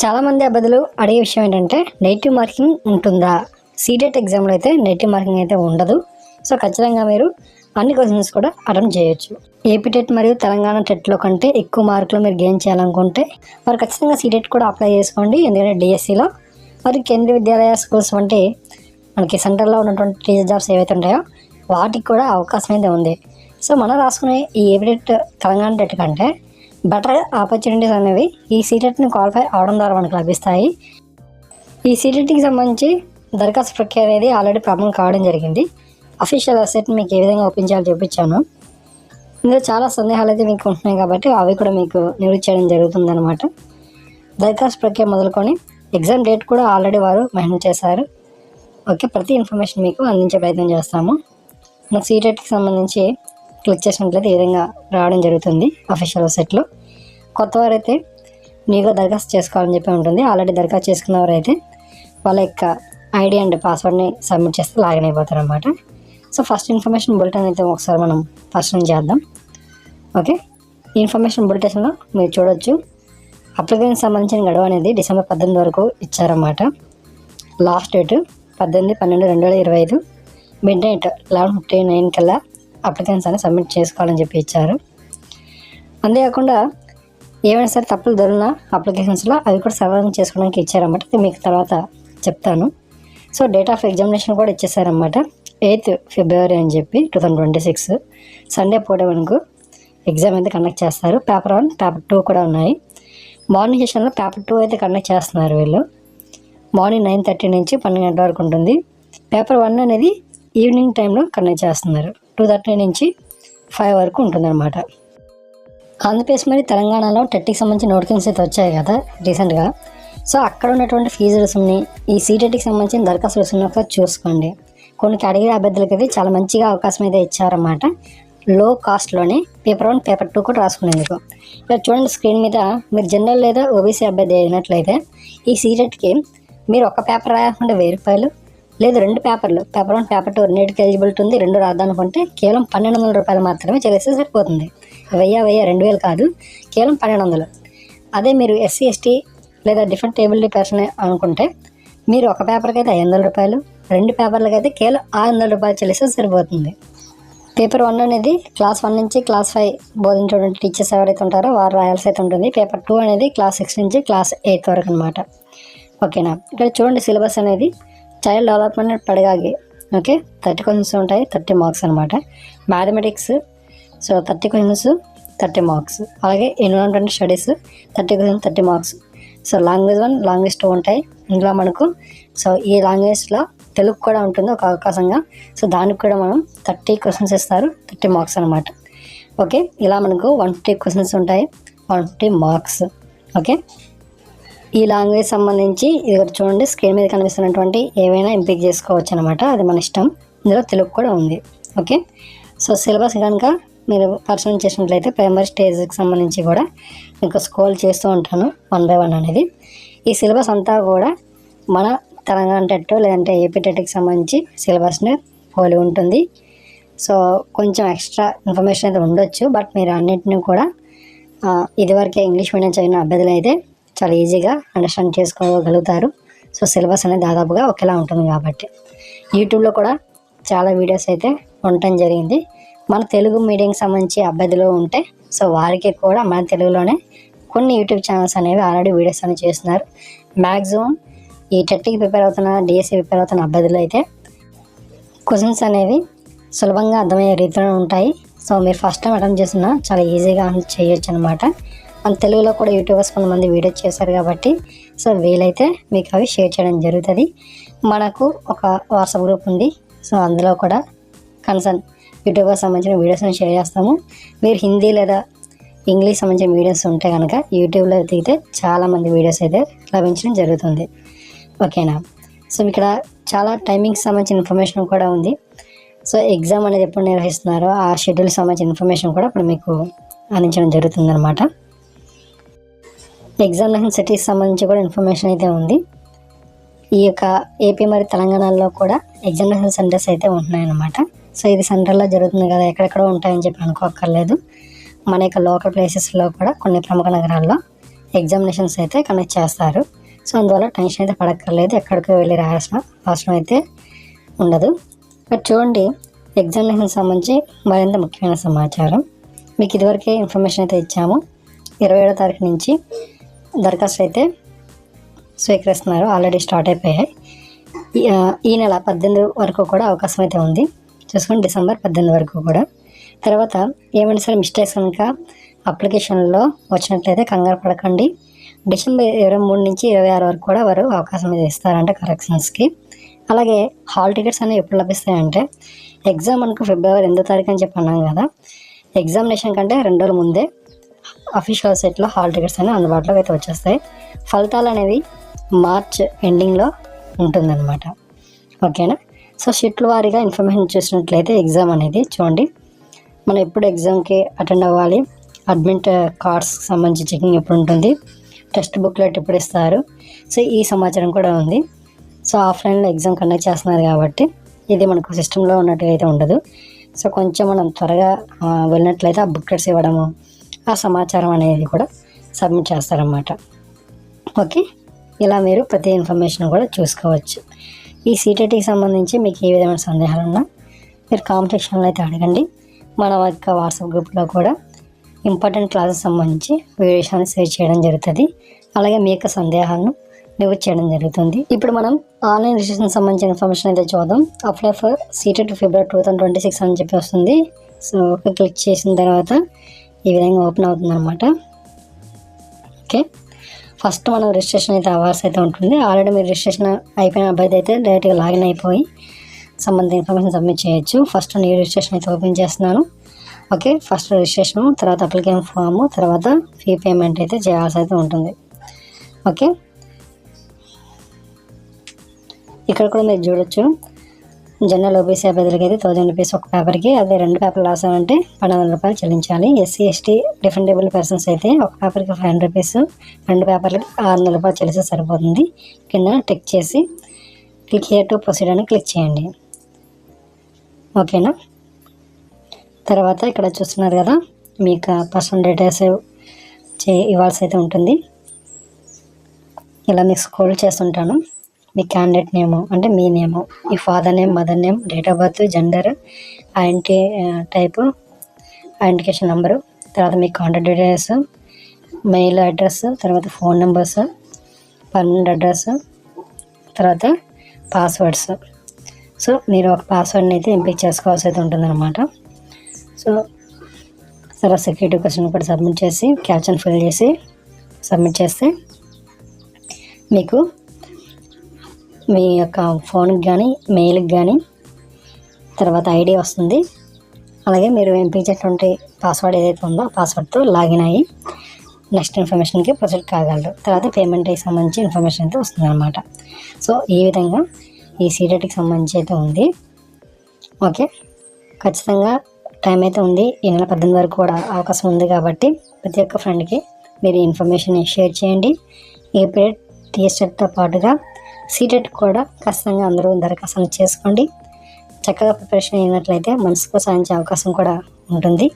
చాలామంది అభ్యర్థులు అడిగే విషయం ఏంటంటే నెగిటివ్ మార్కింగ్ ఉంటుందా? సీటెట్ ఎగ్జామ్లో అయితే నెగిటివ్ మార్కింగ్ అయితే ఉండదు. సో ఖచ్చితంగా మీరు అన్ని క్వశ్చన్స్ కూడా అటెంప్ట్ చేయొచ్చు. ఏపీ టెట్ మరియు తెలంగాణ టెట్లో కంటే ఎక్కువ మార్కులు మీరు గెయిన్ చేయాలనుకుంటే మరి ఖచ్చితంగా సీటెట్ కూడా అప్లై చేసుకోండి. ఎందుకంటే డిఎస్సిలో మరియు కేంద్రీయ విద్యాలయ స్కూల్స్ వంటి మనకి సెంటర్లో ఉన్నటువంటి టీచర్ జాబ్స్ ఏవైతే ఉంటాయో వాటికి కూడా అవకాశం అయితే ఉంది. సో మనం రాసుకునే ఈ ఏపీ టెట్ తెలంగాణ టెట్ కంటే బెటర్ ఆపర్చునిటీస్ అనేవి ఈ సీటెట్ని క్వాలిఫై అవడం ద్వారా మనకు లభిస్తాయి. ఈ సీటెట్కి సంబంధించి దరఖాస్తు ప్రక్రియ అనేది ఆల్రెడీ ప్రారంభం కావడం జరిగింది. అఫీషియల్ వెబ్సైట్ మీకు ఏ విధంగా ఓపెన్ చేయాలో చూపించాను. ఇందులో చాలా సందేహాలు అయితే మీకు ఉంటున్నాయి కాబట్టి అవి కూడా మీకు నివృత్తి చేయడం జరుగుతుంది అనమాట దరఖాస్తు ప్రక్రియ మొదలుకొని ఎగ్జామ్ డేట్ కూడా ఆల్రెడీ వారు మెన్షన్ చేశారు. ఓకే ప్రతి ఇన్ఫర్మేషన్ మీకు అందించే ప్రయత్నం చేస్తాము. మన సీటెట్కి సంబంధించి క్లిక్ చేసినట్లయితే ఈ విధంగా రావడం జరుగుతుంది. అఫీషియల్ వెబ్సైట్లో కొత్త వారైతే నీగా దరఖాస్తు చేసుకోవాలని చెప్పి ఉంటుంది. ఆల్రెడీ దరఖాస్తు చేసుకున్నవారైతే వాళ్ళ యొక్క ఐడి అండ్ పాస్వర్డ్ని సబ్మిట్ చేస్తే లాగిన్ అయిపోతారు అనమాట సో ఫస్ట్ ఇన్ఫర్మేషన్ బులెటిన్ అయితే ఒకసారి మనం ఫస్ట్ నుంచి చేద్దాం. ఓకే ఈ ఇన్ఫర్మేషన్ బులెటిన్లో మీరు చూడొచ్చు. అప్లికేషన్ సంబంధించిన గడువు అనేది డిసెంబర్ పద్దెనిమిది వరకు ఇచ్చారన్నమాట. లాస్ట్ డేట్ పద్దెనిమిది పన్నెండు రెండు వేల ఇరవై ఐదు. Midnight eleven fifty nine కల్లా అప్లికెన్స్ అనేది సబ్మిట్ చేసుకోవాలని చెప్పి ఇచ్చారు. అంతేకాకుండా ఏమైనా సరే తప్పులు దొరిన అప్లికేషన్స్లో అవి కూడా సవరణ చేసుకోవడానికి ఇచ్చారన్నమాట. అది మీకు తర్వాత చెప్తాను. సో డేట్ ఆఫ్ ఎగ్జామినేషన్ కూడా ఇచ్చేసారన్నమాట. ఎయిత్ ఫిబ్రవరి అని చెప్పి two thousand twenty six. Sunday పూట వరకు ఎగ్జామ్ అయితే కండక్ట్ చేస్తారు. పేపర్ వన్ పేపర్ టూ కూడా ఉన్నాయి. మార్నింగ్ సెషన్లో పేపర్ టూ అయితే కండక్ట్ చేస్తున్నారు వీళ్ళు. మార్నింగ్ నైన్ థర్టీ నుంచి పన్నెండు గంటల వరకు ఉంటుంది. పేపర్ వన్ అనేది ఈవినింగ్ టైంలో కండక్ట్ చేస్తున్నారు. టూ థర్టీ నుంచి ఫైవ్ వరకు ఉంటుందన్నమాట. ఆంధ్రప్రదేశ్ మరి తెలంగాణలో టెట్కి సంబంధించిన నోటిఫికేషన్స్ అయితే వచ్చాయి కదా రీసెంట్గా. సో అక్కడ ఉన్నటువంటి ఫీజు రుసుముని ఈ సీటెట్కి సంబంధించిన దరఖాస్తు రుసుముని ఒకసారి చూసుకోండి. కొన్ని కేటగిరీ అభ్యర్థులకి అయితే చాలా మంచిగా అవకాశం అయితే ఇచ్చారన్నమాట. లో కాస్ట్లోనే పేపర్ వన్ పేపర్ టూ కూడా రాసుకునేందుకు. ఇక్కడ చూడండి స్క్రీన్ మీద మీరు జనరల్ లేదా ఓబీసీ అభ్యర్థి అయినట్లయితే ఈ సీటెట్కి మీరు ఒక పేపర్ రాయాలంటే వెయ్యి రూపాయలు లేదు రెండు పేపర్లు. పేపర్ వన్ పేపర్ టూ రెండింటికి ఎలిజిబిలిటీ ఉంది. రెండు రాదనుకుంటే కేవలం పన్నెండు వందల రూపాయలు మాత్రమే చెల్లిస్తే సరిపోతుంది. వెయ్యి వెయ్యి రెండు వేలు కాదు. కేవలం పన్నెండు వందలు. అదే మీరు ఎస్సీ ఎస్టీ లేదా డిఫరెంట్ టేబుల్ పర్సన్ అనుకుంటే మీరు ఒక పేపర్కి అయితే ఐదు వందల రూపాయలు రెండు పేపర్లకి అయితే కేవలం ఆరు వందల రూపాయలు చెల్లిస్తే సరిపోతుంది. పేపర్ వన్ అనేది క్లాస్ వన్ నుంచి క్లాస్ ఫైవ్ బోధించేటువంటి టీచర్స్ ఎవరైతే ఉంటారో వారు రాయాల్సి అయితే ఉంటుంది. పేపర్ టూ అనేది క్లాస్ సిక్స్ నుంచి క్లాస్ ఎయిత్ వరకు అనమాట ఓకేనా? ఇక్కడ చూడండి సిలబస్ అనేది. చైల్డ్ డెవలప్మెంట్ పడగాగి ఓకే థర్టీ క్వశ్చన్స్ ఉంటాయి థర్టీ మార్క్స్ అనమాట mathematics so thirty questions thirty marks అలాగే environment studies thirty questions thirty marks so language one language two ఉంటాయి. ఇందులో మనకు సో ఈ లాంగ్వేజ్లో తెలుగు కూడా ఉంటుంది ఒక అవకాశంగా. సో దానికి కూడా మనం థర్టీ క్వశ్చన్స్ ఇస్తారు థర్టీ మార్క్స్ అనమాట ఓకే ఇలా మనకు వన్ ఫిఫ్టీ క్వశ్చన్స్ ఉంటాయి వన్ ఫిఫ్టీ మార్క్స్ ఓకే ఈ లాంగ్వేజ్ సంబంధించి ఇది ఒకటి చూడండి. స్క్రీన్ మీద కనిపిస్తున్నటువంటి ఏవైనా ఎంపిక చేసుకోవచ్చు అనమాట అది మన ఇష్టం. ఇందులో తెలుగు కూడా ఉంది. ఓకే? సో సిలబస్ కనుక మీరు పరిశీలన చేసినట్లయితే ప్రైమరీ స్టేజ్కి సంబంధించి కూడా మీకు స్కోల్ చేస్తూ ఉంటాను వన్ బై వన్ అనేది. ఈ సిలబస్ అంతా కూడా మన తెలంగాణ టెట్ లేదంటే ఏపీ టెట్కి సంబంధించి సిలబస్ని పోలి ఉంటుంది. సో కొంచెం ఎక్స్ట్రా ఇన్ఫర్మేషన్ అయితే ఉండొచ్చు. బట్ మీరు అన్నింటినీ కూడా ఇదివరకే ఇంగ్లీష్ మీడియం చదివిన అభ్యర్థులు అయితే చాలా ఈజీగా అండర్స్టాండ్ చేసుకోగలుగుతారు. సో సిలబస్ అనేది దాదాపుగా ఒకేలా ఉంటుంది కాబట్టి. యూట్యూబ్లో కూడా చాలా వీడియోస్ అయితే ఉండటం జరిగింది. మన తెలుగు మీడియంకి సంబంధించి అభ్యర్థులు ఉంటే సో వారికి కూడా మన తెలుగులోనే కొన్ని యూట్యూబ్ ఛానల్స్ అనేవి ఆల్రెడీ వీడియోస్ అనేవి చేస్తున్నారు. మ్యాక్సిమం ఈ టెట్కి ప్రిపేర్ అవుతున్న డిఎస్సి ప్రిపేర్ అవుతున్న అభ్యర్థులు అయితే క్వశ్చన్స్ అనేవి సులభంగా అర్థమయ్యే రీతిలో ఉంటాయి. సో మీరు ఫస్ట్ టైం అటెంప్ట్ చేసినా చాలా ఈజీగా చేయొచ్చు అనమాట మన తెలుగులో కూడా యూట్యూబర్స్ కొంతమంది వీడియో చేశారు కాబట్టి సో వీలైతే మీకు అవి షేర్ చేయడం జరుగుతుంది. మనకు ఒక వాట్సాప్ గ్రూప్ ఉంది సో అందులో కూడా కన్సర్న్ యూట్యూబ్కి సంబంధించిన వీడియోస్ని షేర్ చేస్తాము. మీరు హిందీ లేదా ఇంగ్లీష్ సంబంధించిన వీడియోస్ ఉంటే కనుక యూట్యూబ్లో దిగితే చాలామంది వీడియోస్ అయితే లభించడం జరుగుతుంది. ఓకేనా? సో ఇక్కడ చాలా టైమింగ్స్ సంబంధించిన ఇన్ఫర్మేషన్ కూడా ఉంది. సో ఎగ్జామ్ అనేది ఎప్పుడు నిర్వహిస్తున్నారో ఆ షెడ్యూల్ సంబంధించిన ఇన్ఫర్మేషన్ కూడా ఇప్పుడు మీకు అందించడం జరుగుతుంది అనమాట ఎగ్జామినేషన్ సిటీస్ సంబంధించి కూడా ఇన్ఫర్మేషన్ అయితే ఉంది. ఈ యొక్క ఏపీ మరి తెలంగాణలో కూడా ఎగ్జామినేషన్ సెంటర్స్ అయితే ఉంటున్నాయన్నమాట. సో ఇది సెంటర్లో జరుగుతుంది కదా ఎక్కడెక్కడ ఉంటాయని చెప్పి అనుకోక్కర్లేదు. మన యొక్క లోకల్ ప్లేసెస్లో కూడా కొన్ని ప్రముఖ నగరాల్లో ఎగ్జామినేషన్స్ అయితే కండక్ట్ చేస్తారు. సో అందువల్ల టెన్షన్ అయితే పడక్కర్లేదు ఎక్కడికో వెళ్ళి రాయాల్సిన అవసరం అయితే ఉండదు. బట్ చూడండి ఎగ్జామినేషన్ సంబంధించి మరింత ముఖ్యమైన సమాచారం. మీకు ఇదివరకే ఇన్ఫర్మేషన్ అయితే ఇచ్చాము. ఇరవై ఏడో తారీఖు నుంచి దరఖాస్తు అయితే స్వీకరిస్తున్నారు ఆల్రెడీ స్టార్ట్ అయిపోయాయి. ఈ- నెల పద్దెనిమిది వరకు కూడా అవకాశం అయితే ఉంది. చూసుకోండి డిసెంబర్ పద్దెనిమిది వరకు కూడా. తర్వాత ఏమైనా సరే మిస్టేక్స్ కనుక అప్లికేషన్లో వచ్చినట్లయితే కంగారు పడకండి. డిసెంబర్ ఇరవై మూడు నుంచి ఇరవై ఆరు వరకు కూడా వారు అవకాశం అయితే ఇస్తారంట కరెక్షన్స్కి. అలాగే హాల్ టికెట్స్ అనేవి ఎప్పుడు లభిస్తాయంటే ఎగ్జామ్ మనకు ఫిబ్రవరి ఎనిమిదో తారీఖు అని చెప్పి అన్నాం కదా ఎగ్జామినేషన్ కంటే రెండు రోజుల ముందే అఫీషియల్ సైట్లో హాల్ టికెట్స్ అనేవి అందుబాటులోకి అయితే వచ్చేస్తాయి. ఫలితాలు అనేవి మార్చ్ ఎండింగ్లో ఉంటుందన్నమాట. ఓకేనా సో షిట్ల వారీగా ఇన్ఫర్మేషన్ చూసినట్లయితే ఎగ్జామ్ అనేది చూడండి. మనం ఎప్పుడు ఎగ్జామ్కి అటెండ్ అవ్వాలి? అడ్మిట్ uh, కార్డ్స్ సంబంధించి చెకింగ్ ఎప్పుడు ఉంటుంది? టెక్స్ట్ బుక్లెట్ ఎప్పుడు ఇస్తారు? సో ఈ సమాచారం కూడా ఉంది. సో ఆఫ్లైన్లో ఎగ్జామ్ కండక్ట్ చేస్తున్నారు కాబట్టి ఇది మనకు సిస్టంలో ఉన్నట్టుగా అయితే ఉండదు. సో కొంచెం మనం త్వరగా uh, వెళ్ళినట్లయితే ఆ బుక్లెట్స్ ఇవ్వడము ఆ సమాచారం అనేది కూడా సబ్మిట్ చేస్తారన్నమాట. ఓకే? ఇలా మీరు ప్రతి ఇన్ఫర్మేషన్ కూడా చూసుకోవచ్చు. ఈ సీటెట్కి సంబంధించి మీకు ఏ విధమైన సందేహాలు ఉన్నా మీరు కాంపిటీషన్లో అయితే అడగండి. మన యొక్క వాట్సాప్ గ్రూప్లో కూడా ఇంపార్టెంట్ క్లాసెస్ సంబంధించి వీడియోస్ అనేది షేర్ చేయడం జరుగుతుంది. అలాగే మీ యొక్క సందేహాలను నివృత్తి చేయడం జరుగుతుంది. ఇప్పుడు మనం ఆన్లైన్ రిజిస్ట్రేషన్ సంబంధించిన ఇన్ఫర్మేషన్ అయితే చూద్దాం. Apply for CTET February two thousand twenty six అని చెప్పి వస్తుంది. సో క్లిక్ చేసిన తర్వాత ఈ విధంగా ఓపెన్ అవుతుంది అనమాట ఓకే. ఫస్ట్ మనం రిజిస్ట్రేషన్ అయితే అవర్స్ అయితే ఉంటుంది. ఆల్రెడీ మీరు రిజిస్ట్రేషన్ అయిపోయిన అబ్బాయి అయితే డైరెక్ట్గా లాగిన్ అయిపోయి సంబంధిత ఇన్ఫర్మేషన్ సబ్మిట్ చేయొచ్చు. ఫస్ట్ న్యూ రిజిస్ట్రేషన్ అయితే ఓపెన్ చేస్తున్నాను. ఓకే. ఫస్ట్ రిజిస్ట్రేషన్ తర్వాత అప్లికేషన్ ఫామ్ తర్వాత ఫీ పేమెంట్ అయితే చేయాల్సి అయితే ఉంటుంది. ఓకే. ఇక్కడ కూడా మీరు చూడొచ్చు. జనరల్ ఓబీసీ అభ్యర్థులకి అయితే థౌజండ్ రూపీస్ ఒక పేపర్కి అదే రెండు పేపర్లు రాసామంటే పన్నెండు వందల రూపాయలు చెల్లించాలి. ఎస్సీ ఎస్టీ డిఫెండబుల్ పర్సన్స్ అయితే ఒక పేపర్కి ఫైవ్ హండ్రెడ్ రూపీస్ రెండు పేపర్లకి ఆరు వందల రూపాయలు చెల్లిస్తే సరిపోతుంది. కింద టిక్ చేసి క్లిక్ హియర్ టు ప్రొసీడ్ అని క్లిక్ చేయండి. ఓకేనా? తర్వాత ఇక్కడ చూస్తున్నారు కదా మీకు పర్సనల్ డీటెయిల్స్ చే ఇవ్వాల్సి అయితే ఉంటుంది. ఇలా మీకు స్క్రోల్ చేస్తుంటాను. మీ క్యాండిడేట్ నేమ్ అంటే మీ name me father name mother name date of birth gender identity type identification number తర్వాత మీ కాంటాక్ట్ డీటెయిల్స్ మెయిల్ అడ్రస్ తర్వాత ఫోన్ నెంబర్స్ పర్మనెంట్ అడ్రస్ తర్వాత పాస్వర్డ్స్ సో మీరు ఒక పాస్వర్డ్ని అయితే ఎంపిక చేసుకోవాల్సి అయితే ఉంటుందన్నమాట. సో తర్వాత సెక్యూరిటీ క్వశ్చన్ కూడా సబ్మిట్ చేసి క్యాప్షన్ ఫిల్ చేసి సబ్మిట్ చేస్తే మీకు మీ యొక్క ఫోన్కి కానీ మెయిల్కి కానీ తర్వాత ఐడి వస్తుంది. అలాగే మీరు ఎంపించేటువంటి పాస్వర్డ్ ఏదైతే ఉందో ఆ పాస్వర్డ్తో లాగిన్ అయ్యి నెక్స్ట్ ఇన్ఫర్మేషన్కి ప్రొసీడ్ కాగలరు. తర్వాత పేమెంట్కి సంబంధించి ఇన్ఫర్మేషన్ అయితే వస్తుంది అనమాట సో ఈ విధంగా ఈ సీడెట్కి సంబంధించి అయితే ఉంది. ఓకే. ఖచ్చితంగా టైం అయితే ఉంది. ఈ నెల పద్దెనిమిది వరకు కూడా అవకాశం ఉంది కాబట్టి ప్రతి ఒక్క ఫ్రెండ్కి మీరు ఇన్ఫర్మేషన్ షేర్ చేయండి. ఈ పీరియడ్ టీఎస్టెట్తో పాటుగా సీటెట్ కూడా ఖచ్చితంగా అందరూ దరఖాస్తులు చేసుకోండి చక్కగా ప్రిపరేషన్ అయినట్లయితే మనసుకు సాధించే అవకాశం కూడా ఉంటుంది.